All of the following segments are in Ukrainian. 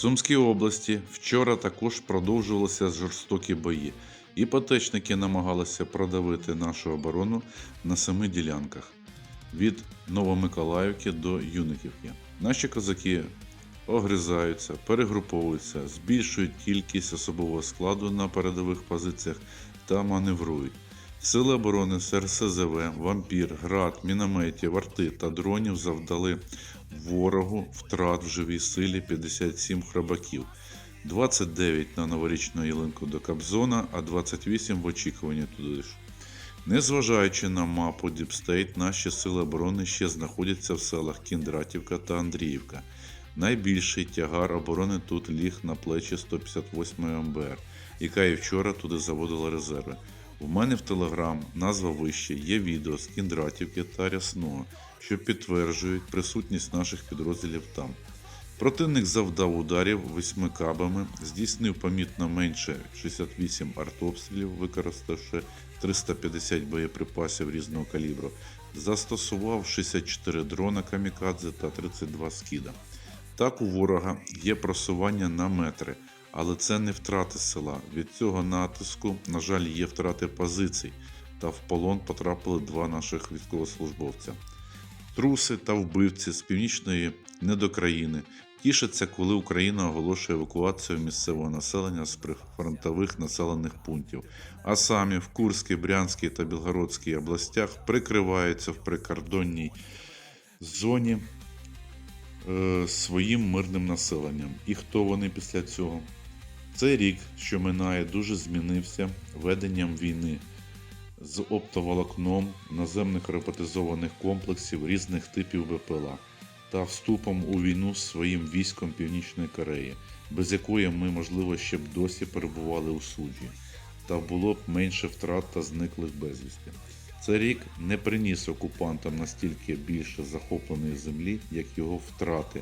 Сумській області вчора також продовжувалися жорстокі бої. Іпотечники намагалися продавити нашу оборону на семи ділянках від Новомиколаївки до Юниківки. Наші козаки огризаються, перегруповуються, збільшують кількість особового складу на передових позиціях та маневрують. Сили оборони з РСЗВ, вампір, град, мінометів, арти та дронів завдали ворогу втрат в живій силі 57 храбаків, 29 на новорічну ялинку до Кобзона, а 28 в очікуванні туди ж. Незважаючи на мапу Діпстейт, наші сили оборони ще знаходяться в селах Кіндратівка та Андріївка. Найбільший тягар оборони тут ліг на плечі 158 МБР, яка і вчора туди заводила резерви. У мене в Телеграм назва вище є відео з Кіндратівки та Рясного, що підтверджують присутність наших підрозділів там. Противник завдав ударів восьми кабами, здійснив помітно менше 68 артобстрілів, використавши 350 боєприпасів різного калібру, застосував 64 дрона камікадзе та 32 скіда. Так у ворога є просування на метри, але це не втрати села. Від цього натиску, на жаль, є втрати позицій, та в полон потрапили два наших військовослужбовця. Труси та вбивці з північної недокраїни тішаться, коли Україна оголошує евакуацію місцевого населення з прифронтових населених пунктів, а самі в Курській, Брянській та Білгородській областях прикриваються в прикордонній зоні своїм мирним населенням. І хто вони після цього? Цей рік, що минає, дуже змінився веденням війни з оптоволокном наземних роботизованих комплексів різних типів БПЛА та вступом у війну з своїм військом Північної Кореї, без якої ми, можливо, ще б досі перебували у суджі, та було б менше втрат та зниклих безвісти. Цей рік не приніс окупантам настільки більше захопленої землі, як його втрати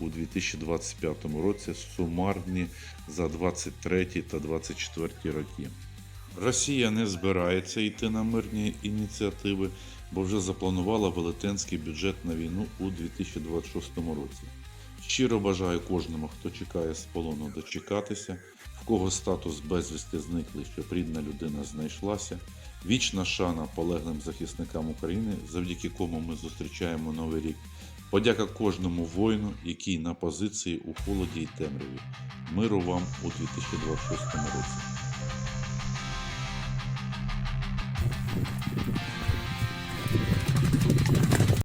у 2025 році сумарні за 23 та 24 роки. Росія не збирається йти на мирні ініціативи, бо вже запланувала велетенський бюджет на війну у 2026 році. Щиро бажаю кожному, хто чекає з полону дочекатися, в кого статус безвісти зниклий, щоб рідна людина знайшлася. Вічна шана полеглим захисникам України, завдяки кому ми зустрічаємо новий рік. Подяка кожному воїну, який на позиції у холоді й темряві. Миру вам у 2026 році.